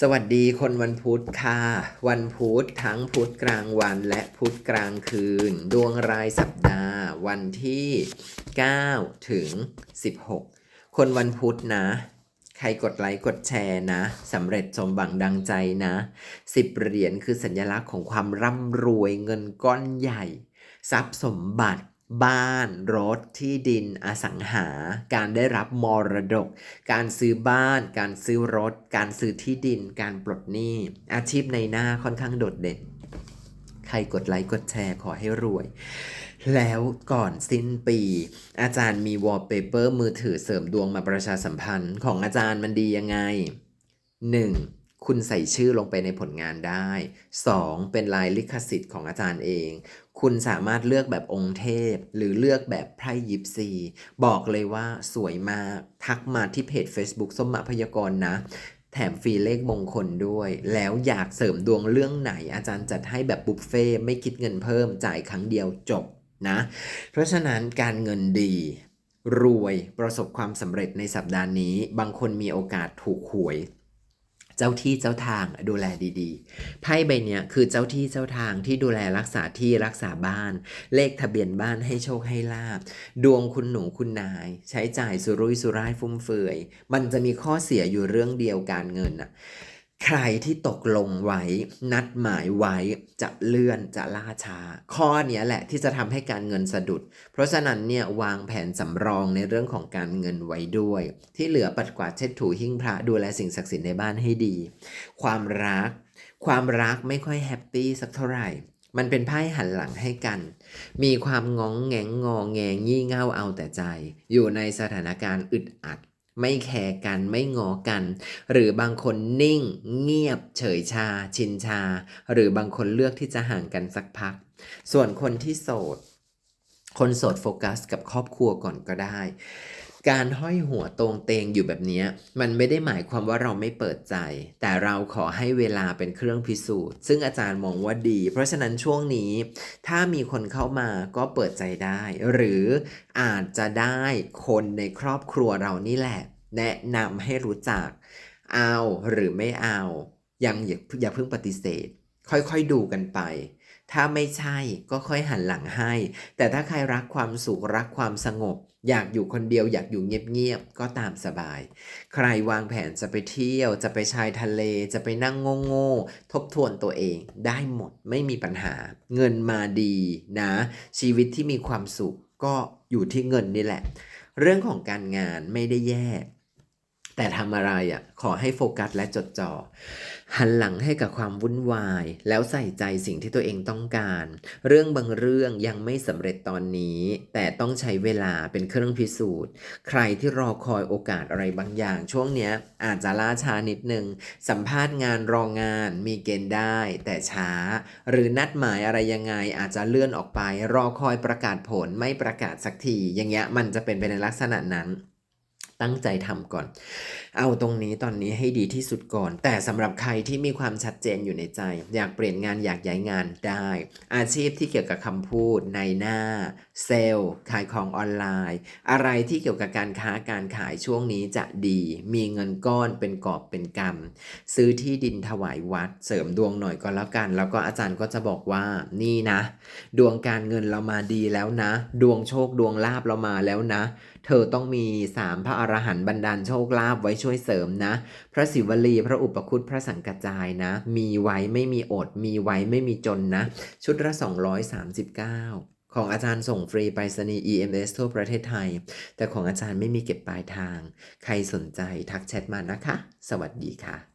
สวัสดีคนวันพุธค่ะ วันพุธทั้งพุธกลางวันและพุธกลางคืน ดวงรายสัปดาห์ วันที่ 9 ถึง 16 คนวันพุธนะ ใครกดไลค์กดแชร์นะสำเร็จสมหวังดังใจนะสิบเหรียญคือสัญลักษณ์ของความร่ำรวยเงินก้อนใหญ่ ทรัพย์สมบัติ บ้าน รถ ที่ดิน อสังหา การได้รับมรดก การซื้อบ้าน การซื้อรถ การซื้อที่ดิน การปลดหนี้ อาชีพในหน้าค่อนข้างโดดเด่น ใครกดไลค์กดแชร์ขอให้รวย แล้วก่อนสิ้นปี อาจารย์มีวอลเปเปอร์มือถือเสริมดวงมาประชาสัมพันธ์ของอาจารย์มันดียังไง 1. คุณใส่ชื่อลงไปในผลงานได้ 2. เป็นลายลิขสิทธิ์ของอาจารย์เอง คุณสามารถเลือกแบบองค์เทพ หรือเลือกแบบไพร่ยิปซี บอกเลยว่าสวยมาก ทักมาที่เพจ Facebook สมมาพยากรณ์นะแถมฟรีเลขมงคลด้วย แล้วอยากเสริมดวงเรื่องไหน อาจารย์จัดให้แบบบุฟเฟ่ไม่คิดเงินเพิ่มจ่ายครั้งเดียวจบนะ เพราะฉะนั้นการเงินดี รวยประสบความสำเร็จในสัปดาห์นี้ บางคนมีโอกาสถูกหวย จ้าที่เจ้าทางดูแลดีๆ ไพ่ใบเนี้ยคือเจ้าที่เจ้าทางที่ดูแลรักษาที่รักษาบ้าน เลขทะเบียนบ้านให้โชคให้ลาบ ดวงคุณหนูคุณนาย ใช้จ่ายสุรุ่ยสุร่ายฟุ่มเฟือย มันจะมีข้อเสียอยู่เรื่องเดียวการเงินอะ ใครที่ตกลงไว้ นัดหมายไว้จะเลื่อนจะล่าช้า ข้อเนี้ยแหละที่จะทำให้การเงินสะดุด เพราะฉะนั้นเนี่ยวางแผนสำรองในเรื่องของการเงินไว้ด้วย ที่เหลือปัดกวาดเช็ดถูหิ้งพระดูแลสิ่งศักดิ์สิทธิ์ในบ้านให้ดี ความรัก ความรักไม่ค่อยแฮปปี้สักเท่าไหร่มันเป็นไพ่หันหลังให้กัน มีความงองแงงงอแงงี่เง่าเอาแต่ใจ อยู่ในสถานการณ์อึดอัด ไม่แคร์กันไม่งอกัน หรือบางคนนิ่ง เงียบ เฉยชา ชินชา หรือบางคนเลือกที่จะห่างกันสักพัก ส่วนคนที่โสด คนโสดโฟกัสกับครอบครัวก่อนก็ได้ การห้อยหัวตรงเตงอยู่แบบนี้มันไม่ได้หมายความว่าเราไม่เปิดใจ แต่เราขอให้เวลาเป็นเครื่องพิสูจน์ ซึ่งอาจารย์มองว่าดี เพราะฉะนั้นช่วงนี้ ถ้ามีคนเข้ามาก็เปิดใจได้ หรืออาจจะได้คนในครอบครัวเรานี่แหละ แนะนำให้รู้จักเอาหรือไม่เอายังอย่าเพิ่งปฏิเสธ ค่อยๆดูกันไป ถ้าไม่ใช่ก็ค่อยหันหลังให้ แต่ถ้าใครรักความสุขรักความสงบ อยากอยู่คนเดียวอยากอยู่เงียบๆก็ตามสบาย ใครวางแผนจะไปเที่ยว จะไปชายทะเล จะไปนั่งโง่ๆทบทวนตัวเอง ได้หมดไม่มีปัญหา เงินมาดีนะ ชีวิตที่มีความสุขก็อยู่ที่เงินนี่แหละ เรื่องของการงานไม่ได้แย่ แต่ทำอะไรอะขอให้โฟกัสและจดจ่อหันหลังให้กับความวุ่นวาย แล้วใส่ใจสิ่งที่ตัวเองต้องการ เรื่องบางเรื่องยังไม่สำเร็จตอนนี้ แต่ต้องใช้เวลาเป็นเครื่องพิสูจน์ ใครที่รอคอยโอกาสอะไรบางอย่าง ช่วงเนี้ยอาจจะล่าช้านิดนึง สัมภาษณ์งานรองงานมีเกณฑ์ได้ แต่ช้า หรือนัดหมายอะไรยังไงอาจจะเลื่อนออกไป รอคอยประกาศผลไม่ประกาศสักทีอย่างเงี้ยมันจะเป็นไปในลักษณะนั้น ตั้งใจทำก่อนเอาตรงนี้ตอนนี้ให้ดีที่สุดก่อน แต่สำหรับใครที่มีความชัดเจนอยู่ในใจ อยากเปลี่ยนงานอยากย้ายงานได้ อาชีพที่เกี่ยวกับคำพูดในหน้า เซลล์ขายของออนไลน์ อะไรที่เกี่ยวกับการค้าการขายช่วงนี้จะดี มีเงินก้อนเป็นกอบเป็นกำซื้อที่ดินถวายวัด เสริมดวงหน่อยก็แล้วกัน แล้วก็อาจารย์ก็จะบอกว่านี่นะ ดวงการเงินเรามาดีแล้วนะ ดวงโชคดวงลาบเรามาแล้วนะ เธอต้องมีสามพระอรหันต์บันดาลโชคลาภไว้ช่วยเสริมนะ พระศิวลี พระอุปคุตพระสังกัจจายนะ มีไว้ไม่มีอด มีไว้ไม่มีจนนะ ชุดละ 239 ของอาจารย์ส่งฟรีไปรษณีย์ EMS ทั่วประเทศไทย แต่ของอาจารย์ไม่มีเก็บปลายทาง ใครสนใจทักแชทมานะคะ สวัสดีค่ะ